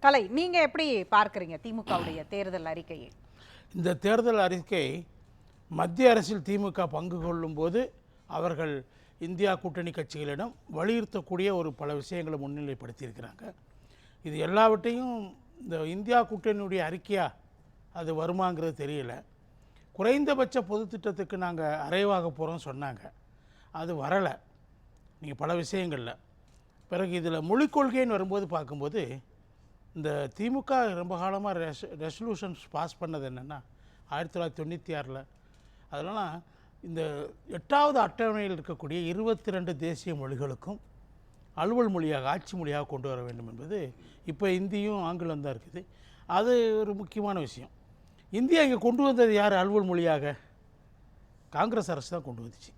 கலை நீங்கள் எப்படி பார்க்குறீங்க திமுகவுடைய தேர்தல் அறிக்கையை? இந்த தேர்தல் அறிக்கை மத்திய அரசில் திமுக பங்கு கொள்ளும்போது அவர்கள் இந்தியா கூட்டணி கட்சிகளிடம் வலியுறுத்தக்கூடிய ஒரு பல விஷயங்களை முன்னிலைப்படுத்தியிருக்கிறாங்க. இது எல்லாவற்றையும் இந்த இந்தியா கூட்டணியுடைய அறிக்கையாக அது வருமாங்கிறது தெரியல. குறைந்தபட்ச பொது திட்டத்துக்கு நாங்கள் அரைவாக போகிறோம் சொன்னாங்க. அது வரலை. நீங்கள் பல விஷயங்களில். பிறகு இதில் மொழிக் கொள்கைன்னு வரும்போது பார்க்கும்போது இந்த திமுக ரொம்ப காலமாக ரெஸ் ரெசல்யூஷன்ஸ் பாஸ் பண்ணது என்னென்னா ஆயிரத்தி தொள்ளாயிரத்தி தொண்ணூற்றி ஆறில். அதெல்லாம் இந்த எட்டாவது அட்டவணையில் இருக்கக்கூடிய இருபத்தி ரெண்டு தேசிய மொழிகளுக்கும் அலுவல் மொழியாக ஆட்சி மொழியாக கொண்டு வர வேண்டும் என்பது இப்போ இந்தியும் ஆங்கிலம் தான் இருக்குது. அது ஒரு முக்கியமான விஷயம். இந்தியா இங்கே கொண்டு வந்தது யார்? அலுவல் மொழியாக காங்கிரஸ் அரசு தான் கொண்டு வந்துச்சு.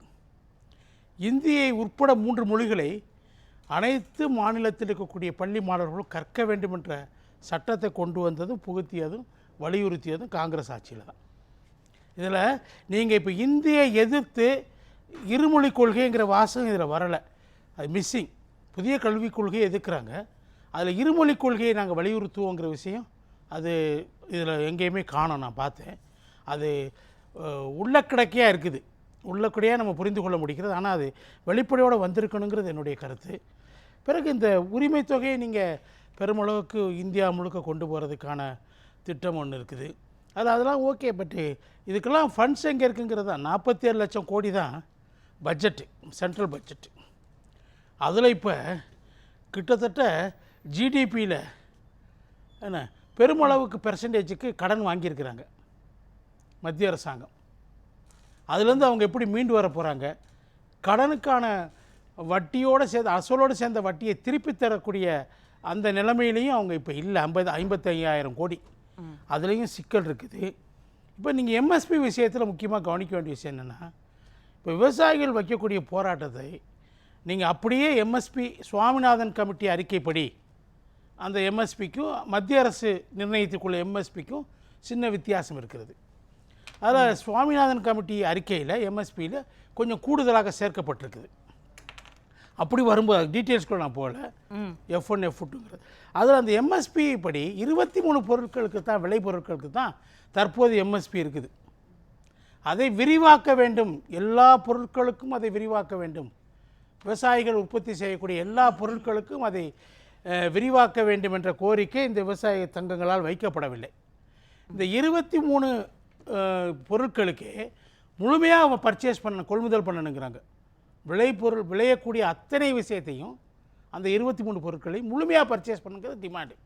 இந்தியை உட்பட மூன்று மொழிகளை அனைத்து மாநிலத்தில் இருக்கக்கூடிய பள்ளி மாணவர்களும் கற்க வேண்டும் என்ற சட்டத்தை கொண்டு வந்ததும் புகுத்தியதும் வலியுறுத்தியதும் காங்கிரஸ் ஆட்சியில் தான். இதில் நீங்கள் இப்போ இந்தியை எதிர்த்து இருமொழி கொள்கைங்கிற வாசகம் இதில் வரலை. அது மிஸ்ஸிங் புதிய கல்விக் கொள்கையை எதிர்க்கிறாங்க. அதில் இருமொழி கொள்கையை நாங்கள் வலியுறுத்துவோங்கிற விஷயம் அது இதில் எங்கேயுமே காணும் நான் பார்த்தேன். அது உள்ளக்கிடக்கையாக இருக்குது. உள்ளக்கடையாக நம்ம புரிந்து கொள்ள முடிகிறது. ஆனால் அது வெளிப்படையோடு வந்திருக்கணுங்கிறது என்னுடைய கருத்து. பிறகு இந்த உரிமை தொகையை நீங்கள் பெருமளவுக்கு இந்தியா முழுக்க கொண்டு போகிறதுக்கான திட்டம் ஒன்று இருக்குது. அது அதெல்லாம் ஓகே பட்டு இதுக்கெல்லாம் ஃபண்ட்ஸ் எங்கே இருக்குங்கிறது? தான் நாற்பத்தி ஏழு லட்சம் கோடி தான் பட்ஜெட்டு சென்ட்ரல் பட்ஜெட்டு அதில் இப்போ கிட்டத்தட்ட ஜிடிபியில் என்ன பெருமளவுக்கு பெர்சன்டேஜுக்கு கடன் வாங்கியிருக்கிறாங்க மத்திய அரசாங்கம். அதுலேருந்து அவங்க எப்படி மீண்டு வர போகிறாங்க கடனுக்கான வட்டியோடு சேர்ந்து அசலோடு சேர்ந்த வட்டியை திருப்பி தரக்கூடிய அந்த நிலைமையிலையும் அவங்க இப்போ இல்லை. ஐம்பது ஐம்பத்தையாயிரம் கோடி. அதுலேயும் சிக்கல் இருக்குது. இப்போ நீங்கள் எம்எஸ்பி விஷயத்தில் முக்கியமாக கவனிக்க வேண்டிய விஷயம் என்னென்னா இப்போ விவசாயிகள் வைக்கக்கூடிய போராட்டத்தை நீங்கள் அப்படியே எம்எஸ்பி சுவாமிநாதன் கமிட்டி அறிக்கைப்படி அந்த எம்எஸ்பிக்கும் மத்திய அரசு நிர்ணயித்துக்குள்ள எம்எஸ்பிக்கும் சின்ன வித்தியாசம் இருக்கிறது. அதில் சுவாமிநாதன் கமிட்டி அறிக்கையில் எம்எஸ்பியில் கொஞ்சம் கூடுதலாக சேர்க்கப்பட்டிருக்குது. அப்படி வரும்போது டீட்டெயில்ஸ்க்குள்ள நான் போகல. எஃப் ஒன் எஃப் டூங்கிறது அதில் அந்த எம்எஸ்பி படி இருபத்தி மூணு பொருட்களுக்கு தான் விளை பொருட்களுக்கு தான் தற்போது எம்எஸ்பி இருக்குது. அதை விரிவாக்க வேண்டும். எல்லா பொருட்களுக்கும் அதை விரிவாக்க வேண்டும். விவசாயிகள் உற்பத்தி செய்யக்கூடிய எல்லா பொருட்களுக்கும் அதை விரிவாக்க வேண்டும் என்ற கோரிக்கை இந்த விவசாய சங்கங்களால் வைக்கப்படவில்லை. இந்த இருபத்தி மூணு பொருட்களுக்கே முழுமையாக அவன் பர்ச்சேஸ் பண்ண கொள்முதல் பண்ணணுங்கிறாங்க. விளைபொருள் விளையக்கூடிய அத்தனை விஷயத்தையும் அந்த இருபத்தி மூணு பொருட்களை முழுமையாக பர்ச்சேஸ் பண்ணுங்கிறது டிமாண்டு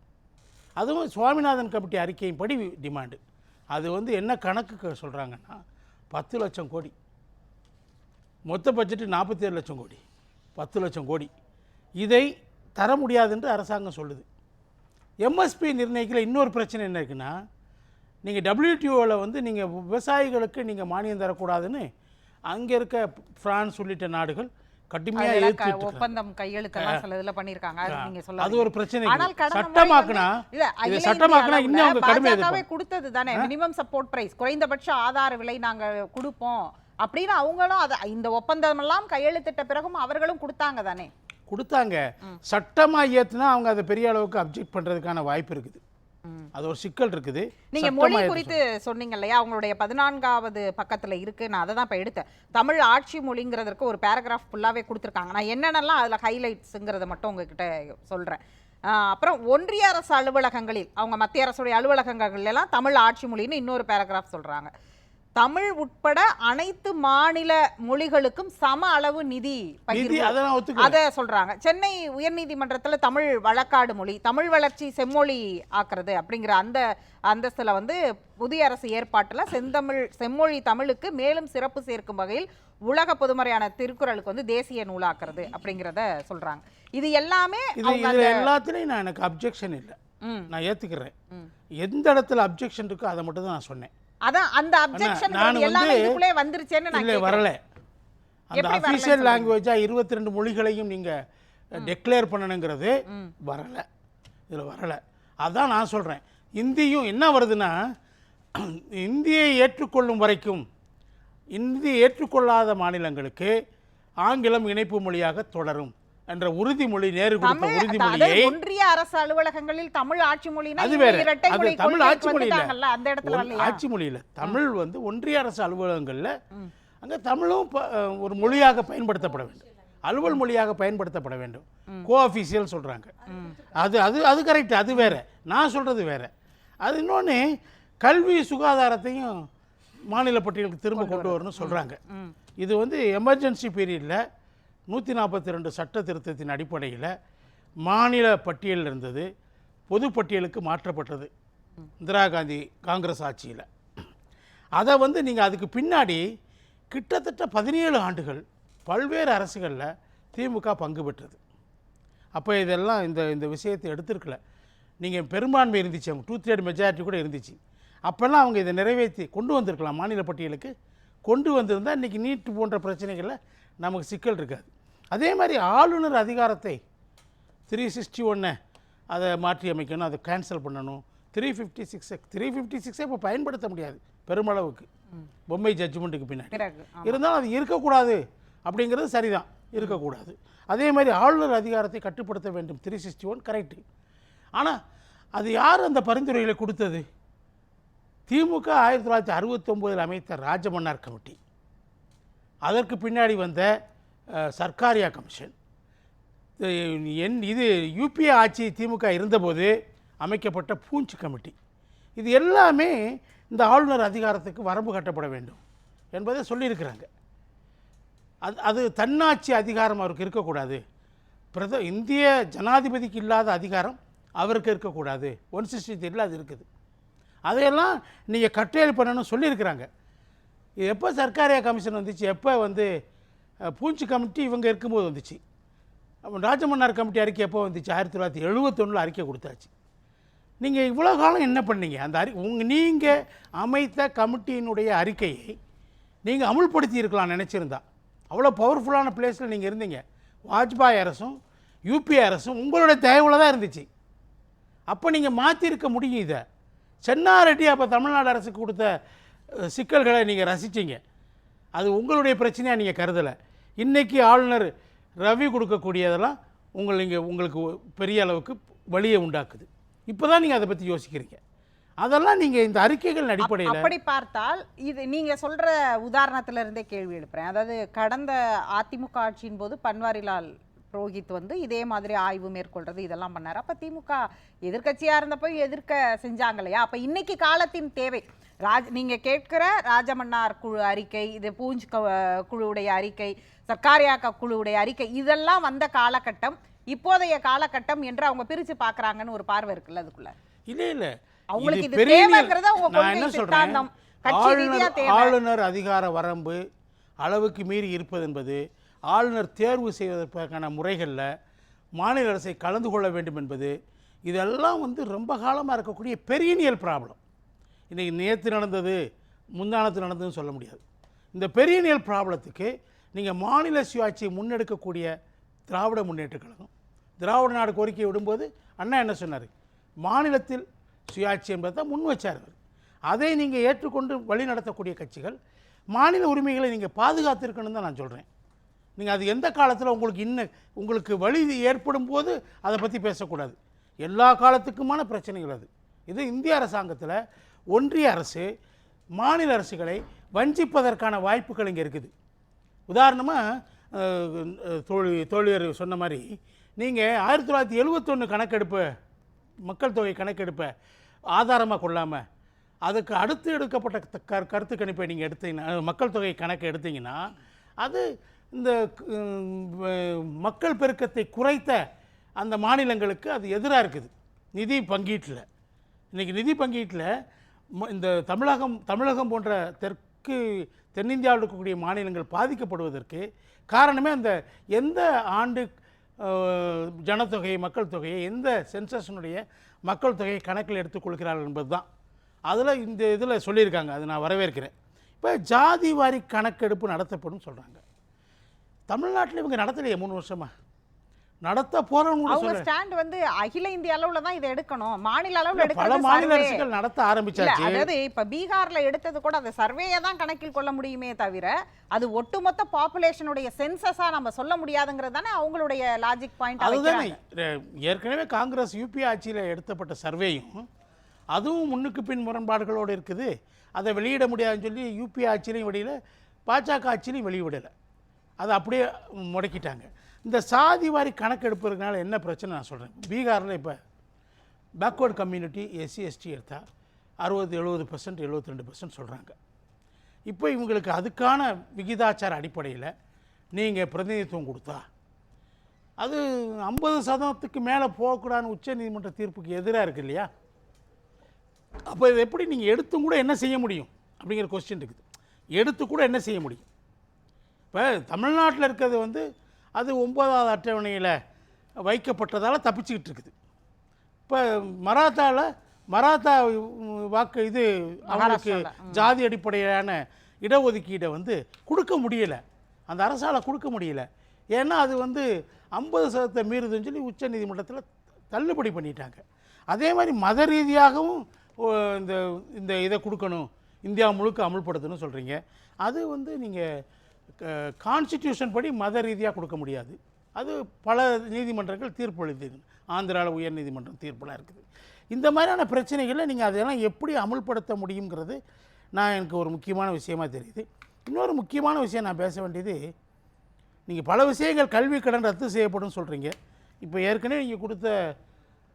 அதுவும் சுவாமிநாதன் கமிட்டி அறிக்கையின்படி டிமாண்டு அது வந்து என்ன கணக்கு சொல்கிறாங்கன்னா பத்து லட்சம் கோடி. மொத்த பட்ஜெட்டு நாற்பத்தேழு லட்சம் கோடி. பத்து லட்சம் கோடி. இதை தர முடியாது என்று அரசாங்கம் சொல்லுது. எம்எஸ்பி நிர்ணயிக்கிற இன்னொரு பிரச்சனை என்ன இருக்குன்னா நீங்கள் டபிள்யூடிஓவில் வந்து நீங்கள் விவசாயிகளுக்கு நீங்கள் மானியம் தரக்கூடாதுன்னு அங்கே இருக்க பிரான்ஸ் உள்ளிட்ட நாடுகள் கடுமையாக எதிர்த்துட்டு ஒப்பந்தம் கையெழுத்தெல்லாம் சில இதுல பண்ணிருக்காங்க அது நீங்க சொல்ல அது ஒரு பிரச்சனை ஆனால் சட்டமாக்குனா? இது சட்டமாக்குனா இன்னும் அவங்க அளவுல கடுமையாக பாஜகவே எதிர்ப்பாங்க. கொடுத்தது தானே மினிமம் சப்போர்ட் பிரைஸ் குறைந்தபட்ச ஆதார விலை நாங்க கொடுப்போம் அப்படின்னு அவங்களும் அத இந்த ஒப்பந்தம் எல்லாம் கையெழுத்திட்ட பிறகும் அவர்களும் கொடுத்தாங்க தானே. கொடுத்தாங்க. சட்டமாக ஏற்றுனா அவங்க அதை பெரிய அளவுக்கு அப்ஜெக்ட் பண்ணுறதுக்கான வாய்ப்பு இருக்குது. அது ஒரு சிக்கல் இருக்குது. நீங்க மொழி குறித்து சொன்னீங்க இல்லையா அவங்களுடைய பதினான்காவது பக்கத்துல இருக்கு. நான் அதை தான் இப்ப எடுத்தேன். தமிழ் ஆட்சி மொழிங்கிறதுக்கு ஒரு பேராகிராஃப் ஃபுல்லாவே கொடுத்துருக்காங்க. நான் என்னென்னலாம் அதுல ஹைலைட்ஸுங்கிறத மட்டும் உங்ககிட்ட சொல்றேன். அப்புறம் ஒன்றிய அரசு அலுவலகங்களில் அவங்க மத்திய அரசுடைய அலுவலகங்கள் எல்லாம் தமிழ் ஆட்சி மொழின்னு இன்னொரு பேராகிராஃப் சொல்றாங்க. தமிழ் உட்பட அனைத்து மாநில மொழிகளுக்கும் சம அளவு நிதி அதை சொல்றாங்க. சென்னை உயர்நீதிமன்றத்துல தமிழ் வழக்காடு மொழி தமிழ் வளர்ச்சி செம்மொழி ஆக்குறது அப்படிங்கிற அந்த அந்தஸ்துல வந்து புதிய அரசு ஏற்பாட்டுல செந்தமிழ் செம்மொழி தமிழுக்கு மேலும் சிறப்பு சேர்க்கும் வகையில் உலக பொதுமறையான திருக்குறளுக்கு வந்து தேசிய நூலாக்குறது அப்படிங்கிறத சொல்றாங்க. இது எல்லாமே எல்லாத்துலேயும் நான் எனக்கு அப்ஜெக்ஷன் இல்லை. ம், நான் ஏற்றுக்கிறேன். எந்த இடத்துல அப்ஜெக்ஷன் இருக்கோ அதை மட்டும் தான் நான் சொன்னேன். அதான் அந்த அப்ஜெக்ஷன் நான் எல்லாமே இதுக்குள்ளே வந்துருச்சேன்னு நான். வரல அந்த அஃபீஷியல். லாங்குவேஜாக இருபத்தி ரெண்டு மொழிகளையும் நீங்கள் டெக்ளேர் பண்ணணுங்கிறது. வரல இதில் வரல அதான் நான் சொல்கிறேன் இந்தியும் என்ன வருதுன்னா இந்தியை ஏற்றுக்கொள்ளும் வரைக்கும் இந்தி ஏற்றுக்கொள்ளாத மாநிலங்களுக்கு ஆங்கிலம் இணைப்பு மொழியாக தொடரும் என்ற உறுதிமொழி நேரு கொடுத்த உறுதிமொழியை ஒன்றிய அரசு அலுவலகங்களில் தமிழ் ஆட்சி மொழினா அது வேற. அது மொழி தமிழ் ஆட்சி வந்துட்டாங்கல்ல, அந்த இடத்துல ஆட்சி மொழியில. தமிழ் வந்து ஒன்றிய அரசு அலுவலகங்கள்ல அங்க தமிழும் ஒரு மொழியாக பயன்படுத்தப்பட வேண்டும். அலுவல் மொழியாக பயன்படுத்தப்பட வேண்டும். கோ அஃபீஷியல் சொல்றாங்க. அது அது அது கரெக்ட் அது வேற. நான் சொல்றது வேற. அது இன்னொன்று கல்வி சுகாதாரத்தையும் மாநில பட்டியலுக்கு திரும்ப கொண்டு வரணும்னு சொல்றாங்க. இது வந்து எமர்ஜென்சி பீரியடில் நூற்றி நாற்பத்தி ரெண்டு சட்ட திருத்தத்தின் அடிப்படையில் மாநில பட்டியல் இருந்தது. பொது பட்டியலுக்கு மாற்றப்பட்டது. இந்திரா காந்தி காங்கிரஸ் ஆட்சியில். அதை வந்து நீங்கள் அதுக்கு பின்னாடி கிட்டத்தட்ட பதினேழு ஆண்டுகள் பல்வேறு அரசுகளில் திமுக பங்கு பெற்றது. அப்போ இதெல்லாம் இந்த இந்த விஷயத்தை எடுத்திருக்கல. நீங்கள் பெரும்பான்மை இருந்துச்சு. அவங்க டூ த்ரேட் மெஜாரிட்டி கூட இருந்துச்சு. அப்போல்லாம் அவங்க இதை நிறைவேற்றி கொண்டு வந்திருக்கலாம். மாநில பட்டியலுக்கு கொண்டு வந்திருந்தால் இன்றைக்கி நீட் போன்ற பிரச்சனைகளில் நமக்கு சிக்கல் இருக்காது. அதே மாதிரி ஆளுநர் அதிகாரத்தை த்ரீ சிக்ஸ்டி ஒன்று அதை மாற்றி அமைக்கணும் அதை கேன்சல் பண்ணணும். Three fifty six three fifty சிக்ஸை இப்போ பயன்படுத்த முடியாது பெருமளவுக்கு. பொம்மை ஜட்ஜ்மெண்ட்டுக்கு பின்னாடி. இருந்தாலும் அது இருக்கக்கூடாது அப்படிங்கிறது சரிதான் இருக்கக்கூடாது. அதே மாதிரி ஆளுநர் அதிகாரத்தை கட்டுப்படுத்த வேண்டும் த்ரீ சிக்ஸ்டி ஒன் கரெக்டு ஆனால் அது யார் அந்த பரிந்துரைகளை கொடுத்தது? திமுக ஆயிரத்தி தொள்ளாயிரத்தி அறுபத்தொம்போதில் அமைத்த ராஜமன்னார் கமிட்டி. அதற்கு பின்னாடி வந்த சர்க்காரியா கமிஷன். என் இது யூபிஏ ஆட்சி திமுக இருந்தபோது அமைக்கப்பட்ட பூஞ்ச் கமிட்டி. இது எல்லாமே இந்த ஆளுநர் அதிகாரத்துக்கு வரம்பு கட்டப்பட வேண்டும் என்பதை சொல்லியிருக்கிறாங்க. அது அது தன்னாட்சி அதிகாரம் அவருக்கு இருக்கக்கூடாது. பிரத இந்திய ஜனாதிபதிக்கு இல்லாத அதிகாரம் அவருக்கு இருக்கக்கூடாது. ஒன் சிக்ஸ்டி த்ரீல அது இருக்குது. அதையெல்லாம் நீங்கள் கட்டேல் பண்ணணும்னு சொல்லியிருக்கிறாங்க. இது எப்போ சர்க்காரியா கமிஷன் வந்துச்சு? எப்போ வந்து பூஞ்சி கமிட்டி இவங்க இருக்கும்போது வந்துச்சு? அப்போ ராஜமன்னார் கமிட்டி அறிக்கை எப்போ வந்துச்சு? ஆயிரத்தி தொள்ளாயிரத்தி எழுபத்தொன்னில் அறிக்கை கொடுத்தாச்சு. நீங்கள் இவ்வளோ காலம் என்ன பண்ணீங்க? அந்த அறி உங்கள் நீங்கள் அமைத்த கமிட்டியினுடைய அறிக்கையை நீங்கள் அமுல்படுத்தி இருக்கலாம் நினச்சிருந்தா அவ்வளோ பவர்ஃபுல்லான பிளேஸில் நீங்கள் இருந்தீங்க. வாஜ்பாய் அரசும் யூபிஏ அரசும் உங்களுடைய தயவுல தான் இருந்துச்சு. அப்போ நீங்கள் மாற்றிருக்க முடியும் இதை. சென்னாரெட்டி அப்போ தமிழ்நாடு அரசுக்கு கொடுத்த சிக்கல்களை நீங்கள் ரசிச்சீங்க. அது உங்களுடைய பிரச்சனையாக நீங்கள் கருதலை. இன்றைக்கி ஆளுநர் ரவி கொடுக்கக்கூடியதெல்லாம் உங்கள் நீங்கள் உங்களுக்கு பெரிய அளவுக்கு வழியை உண்டாக்குது. இப்போ தான் நீங்கள் அதை பற்றி யோசிக்கிறீங்க. அதெல்லாம் நீங்கள் இந்த அறிக்கைகள் அடிப்படையில் அப்படி பார்த்தால் இது நீங்க சொல்ற உதாரணத்துல இருந்தே கேள்வி எழுப்புறேன். அதாவது கடந்த அதிமுக ஆட்சியின் போது பன்வாரிலால் புரோஹித் வந்து இதே மாதிரி ஆய்வு மேற்கொள்றது இதெல்லாம் பண்ணாரு. அப்ப திமுக எதிர்க்கட்சியா இருந்தப்போ எதிர்க்க செஞ்சாங்க இல்லையா? அப்ப இன்னைக்கு காலத்தின் தேவை. ராஜ் நீங்க கேட்கிற ராஜமன்னார் குழு அறிக்கை இது பூஞ்ச் குழுவுடைய அறிக்கை சர்க்காரியாக்கா குழுவுடைய அறிக்கை இதெல்லாம் வந்த காலகட்டம் இப்போதைய காலகட்டம் என்று அவங்க பிரிச்சு பார்க்கறாங்கன்னு ஒரு பார்வை இருக்குல்ல அதுக்குள்ள இல்லை இல்லை அவங்களுக்கு இது தேவைங்கிறத என்ன சித்தாந்தம். ஆளுநர். ஆளுநர் அதிகார வரம்பு அளவுக்கு மீறி இருப்பது என்பது ஆளுநர் தேர்வு செய்வதற்கான முறைகளில் மாநில அரசை கலந்து கொள்ள வேண்டும் என்பது இதெல்லாம் வந்து ரொம்ப காலமாக இருக்கக்கூடிய பெரியனியல் ப்ராப்ளம் இன்றைக்கி நேற்று நடந்தது முந்தானத்து நடந்ததுன்னு சொல்ல முடியாது. இந்த பெரியனியல் ப்ராப்ளத்துக்கு நீங்கள் மாநில சுயாட்சியை முன்னெடுக்கக்கூடிய திராவிட முன்னேற்றக் கழகம். திராவிட நாடு கோரிக்கை விடும்போது அண்ணா என்ன சொன்னார்? மாநிலத்தில் சுயாட்சி என்பதை தான் முன் வச்சார் அவர். அதை நீங்கள் ஏற்றுக்கொண்டு வழி நடத்தக்கூடிய கட்சிகள் மாநில உரிமைகளை நீங்கள் பாதுகாத்திருக்கணும்னு தான் நான் சொல்கிறேன் நீங்கள் அது எந்த காலத்தில் உங்களுக்கு இன்னும் உங்களுக்கு வழி ஏற்படும் போது அதை பற்றி பேசக்கூடாது. எல்லா காலத்துக்குமான பிரச்சனைகள் அது. இது இந்திய அரசாங்கத்தில் ஒன்றிய அரசு மாநில அரசுகளை வஞ்சிப்பதற்கான வாய்ப்புகள் இங்கே இருக்குது. உதாரணமாக தோழி தோழியர் சொன்ன மாதிரி நீங்கள் ஆயிரத்தி தொள்ளாயிரத்தி எழுபத்தொன்று கணக்கெடுப்பு மக்கள் தொகை கணக்கெடுப்பை ஆதாரமாக கொள்ளாமல் அதுக்கு அடுத்து எடுக்கப்பட்ட க- கருத்து கணிப்பை நீங்கள் எடுத்தீங்கன்னா மக்கள் தொகை கணக்கு எடுத்தீங்கன்னா அது இந்த மக்கள் பெருக்கத்தை குறைத்த அந்த மாநிலங்களுக்கு அது எதிராக இருக்குது. நிதி பங்கீட்டில். இன்றைக்கி நிதி பங்கீட்டில் இந்த தமிழகம் தமிழகம் போன்ற தெற்கு தென்னிந்தியாவில் இருக்கக்கூடிய மாநிலங்கள் பாதிக்கப்படுவதற்கு காரணமே அந்த எந்த ஆண்டு ஜனத்தொகை மக்கள் தொகையை எந்த சென்சஸினுடைய மக்கள் தொகையை கணக்கில் எடுத்துக்கொள்கிறார்கள் என்பது தான் அதில் இந்த இதில் சொல்லியிருக்காங்க அது நான் வரவேற்கிறேன். இப்போ ஜாதி வாரி கணக்கெடுப்பு நடத்தப்படும் சொல்கிறாங்க தமிழ்நாட்டில் இவங்க நடத்தலையே மூணு வருஷமாக நடத்த அவங்க சொல்ல. ஸ்டாண்ட் வந்து அகில இந்திய அளவுல தான் இதை எடுக்கணும். மாநில அளவுல எடுக்கிறது மாநில. அரசுகள் நடத்த ஆரம்பிச்சாச்சு. அதாவது இப்ப பீகார்ல எடுத்தது கூட அந்த சர்வேயை தான் கணக்கில் கொள்ள முடியுமே தவிர அது ஒட்டுமொத்த பாப்புலேஷனுடைய சென்சஸா நம்ம சொல்ல முடியாதுங்கிறது தானே அவங்களுடைய லாஜிக் பாயிண்ட் அதுதானே. ஏற்கனவே காங்கிரஸ் யூபி ஆட்சியில் எடுத்தப்பட்ட சர்வேயும் அதுவும் முன்னுக்கு பின் முரண்பாடுகளோடு இருக்குது. அதை வெளியிட முடியாதுன்னு சொல்லி யூபி ஆட்சியிலையும் வெளியில பாஜக ஆட்சியிலையும் வெளியிடலை. அதை அப்படியே முடக்கிட்டாங்க. இந்த சாதி வாரி கணக்கெடுப்பதுனால என்ன பிரச்சனை நான் சொல்கிறேன் பீகாரில் இப்போ பேக்வேர்டு கம்யூனிட்டி எஸ்சி எஸ்டி எடுத்தால் அறுபது எழுபது பர்சன்ட் எழுபத்தி ரெண்டு பர்சன்ட் சொல்கிறாங்க இப்போ இவங்களுக்கு அதுக்கான விகிதாச்சார அடிப்படையில் நீங்கள் பிரதிநிதித்துவம் கொடுத்தா அது ஐம்பது சதவீதத்துக்கு மேலே போகக்கூடாதுன்னு உச்ச நீதிமன்ற தீர்ப்புக்கு எதிராக இருக்கு இல்லையா? அப்போ இது எப்படி நீங்கள் எடுத்தும் கூட என்ன செய்ய முடியும்? அப்படிங்கிற கொஸ்டின் இருக்குது. எடுத்து கூட என்ன செய்ய முடியும்? இப்போ தமிழ்நாட்டில் இருக்கிறது வந்து அது ஒன்பதாவது அட்டவணையில் வைக்கப்பட்டதால் தப்பிச்சுக்கிட்டு இருக்குது. இப்போ மராத்தாவில் மராத்தா வாக்கு இது அவங்களுக்கு ஜாதி அடிப்படையிலான இடஒதுக்கீடை வந்து கொடுக்க முடியல. அந்த அரசால் கொடுக்க முடியல. ஏன்னா அது வந்து ஐம்பது சதத்தை மீறுதுன்னு சொல்லி உச்ச நீதிமன்றத்தில் தள்ளுபடி பண்ணிட்டாங்க. அதே மாதிரி மத ரீதியாகவும் இந்த இந்த இதை கொடுக்கணும் இந்தியா முழுக்க அமுல்படுத்தணும்னு சொல்கிறீங்க அது வந்து நீங்கள் கான்ஸ்டிடியூஷன் படி மத ரீதியாக கொடுக்க முடியாது. அது பல நீதிமன்றங்கள் தீர்ப்பு எழுதி ஆந்திராவில் உயர் நீதிமன்றம் தீர்ப்புலாம் இருக்குது. இந்த மாதிரியான பிரச்சனைகளை நீங்கள் அதெல்லாம் எப்படி அமுல்படுத்த முடியுங்கிறது நான் எனக்கு ஒரு முக்கியமான விஷயமா தெரியுது. இன்னொரு முக்கியமான விஷயம் நான் பேச வேண்டியது நீங்கள் பல விஷயங்கள் கல்வி கடன் ரத்து செய்யப்படும் சொல்கிறீங்க இப்போ ஏற்கனவே நீங்கள் கொடுத்த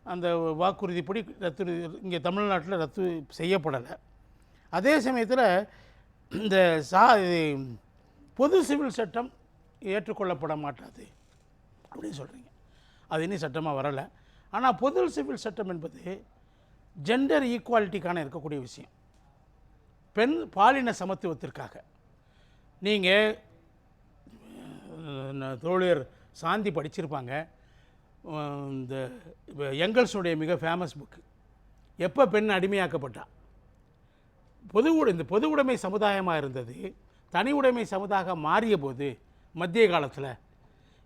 அந்த வாக்குறுதிப்படி ரத்து இங்கே தமிழ்நாட்டில் ரத்து செய்யப்படலை. அதே சமயத்தில் இந்த சா இது பொது சிவில் சட்டம் ஏற்றுக்கொள்ளப்பட மாட்டாது அப்படின்னு சொல்கிறீங்க அது இன்னும் சட்டமாக வரலை. ஆனால் பொது சிவில் சட்டம் என்பது ஜெண்டர் ஈக்குவாலிட்டிக்கான இருக்கக்கூடிய விஷயம். பெண் பாலின சமத்துவத்திற்காக. நீங்கள் தோழியர் சாந்தி படிச்சிருப்பாங்க. இந்த எங்கல்ஸுடைய மிக ஃபேமஸ் புக்கு எப்போ பெண் அடிமையாக்கப்பட்டா? பொது இந்த பொது உடைமை சமுதாயமாக இருந்தது தனி உடைமை சமுதாக மாறிய போது மத்திய காலத்தில்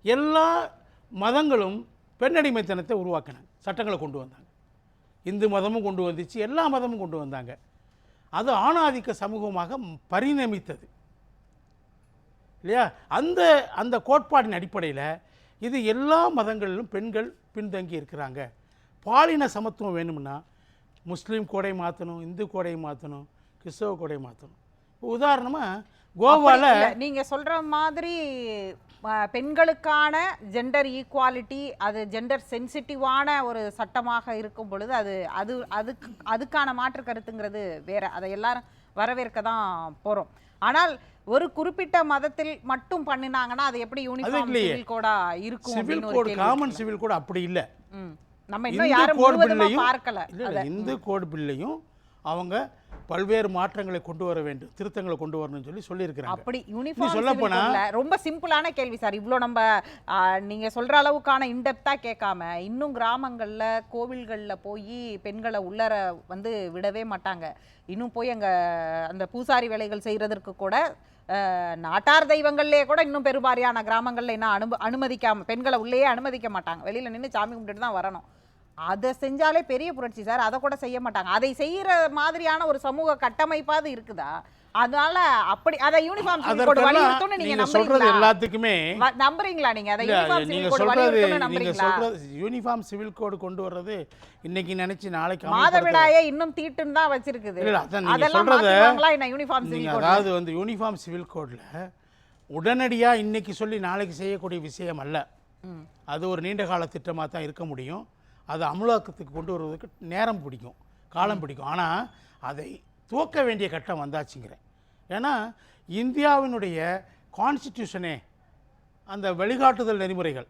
எல்லா மதங்களும் பெண்ணடிமைத்தனத்தை உருவாக்கினாங்க சட்டங்களை கொண்டு வந்தாங்க. இந்து மதமும் கொண்டு வந்துச்சு எல்லா மதமும் கொண்டு வந்தாங்க. அது ஆணாதிக்க சமூகமாக பரிணமித்தது. இல்லையா? அந்த அந்த கோட்பாடின் அடிப்படையில் இது எல்லா மதங்களிலும் பெண்கள் பின்தங்கி இருக்கிறாங்க. பாலின சமத்துவம் வேணும்னா முஸ்லீம் கோடை மாற்றணும் இந்து கோடை மாற்றணும் கிறிஸ்தவ கோடை மாற்றணும் உதாரணமாக இல்ல, நீங்க சொல்ற மாதிரி பெண்களுக்கான ஜெண்டர் ஈக்குவாலிட்டி அது ஜெண்டர் சென்சிட்டிவான ஒரு சட்டமாக இருக்கும் பொழுது அது அது அதுக்கு அதுக்கான மாற்று கருத்துங்கிறது வேற அதை எல்லாரும் வரவேற்க தான் போறோம் ஆனால் ஒரு குறிப்பிட்ட மதத்தில் மட்டும் பண்ணினாங்கன்னா அது எப்படி யூனிஃபார்ம். சிவில் கோடா இருக்கும் civil code common. Civil code அப்படி இல்லை. நம்ம இன்னும் யாரும் பார்க்கல இந்து கோட் பில்லையும் அவங்க பல்வேறு மாற்றங்களை கொண்டு வர வேண்டும் திருத்தங்களை கொண்டு வரணும்னு சொல்லி சொல்லியிருக்கிறாங்க. அப்படி யூனிஃபார்ம் சிவில் போனா- ரொம்ப சிம்பிளான கேள்வி சார். இவ்வளோ நம்ம ஆ, நீங்க சொல்ற அளவுக்கான இன்டெப்தா கேட்காம இன்னும் கிராமங்கள்ல கோவில்கள்ல போய் பெண்களை உள்ளர வந்து விடவே மாட்டாங்க. இன்னும் போய் அங்க அந்த பூசாரி வேலைகள் செய்யறதற்கு கூட நாட்டார் தெய்வங்கள்லயே கூட இன்னும் பெருவாரியான கிராமங்கள்ல என்ன அனும அனுமதிக்காம பெண்களை உள்ளேயே அனுமதிக்க மாட்டாங்க. வெளியில நின்னு சாமி கும்பிட்டுட்டு தான் வரணும். அதை செஞ்சாலே பெரிய புரட்சி சார். அதை கூட செய்ய மாட்டாங்க. அதை செய்யற மாதிரியான ஒரு சமூக கட்டமைப்பாவது இருக்குதா? அதனால அப்படி அதை யூனிஃபார்ம் சிவில் நீங்க சொல்றது நம்புறீங்களா? எல்லாத்துக்குமே நம்புறீங்களா நீங்க? அதை யூனிஃபார்ம் சிவில் கோட் நீங்க நம்புறீங்களா? சொல்றது யூனிஃபார்ம் சிவில் கோடு கொண்டு வர்றது இன்னைக்கு நினைச்சு நாளைக்கு மாதவிடாயை இன்னும் தீட்டுன்னு தான் வச்சிருக்குது. அதெல்லாம் மாத்துவாங்களா என்ன யூனிஃபார்ம் சிவில் கோட் அதாவது வந்து யூனிஃபார்ம் சிவில் கோட்ல உடனடியா இன்னைக்கு சொல்லி நாளைக்கு செய்யக்கூடிய விஷயம் அல்ல. அது ஒரு நீண்ட கால திட்டமாக தான் இருக்க முடியும். அதை அமலாக்கத்துக்கு கொண்டு வருவதற்கு நேரம் பிடிக்கும் காலம் பிடிக்கும். ஆனால் அதை துவக்க வேண்டிய கட்டம் வந்தாச்சுங்கிறேன் ஏன்னா இந்தியாவினுடைய கான்ஸ்டிடியூஷனே அந்த வழிகாட்டுதல் நெறிமுறைகள்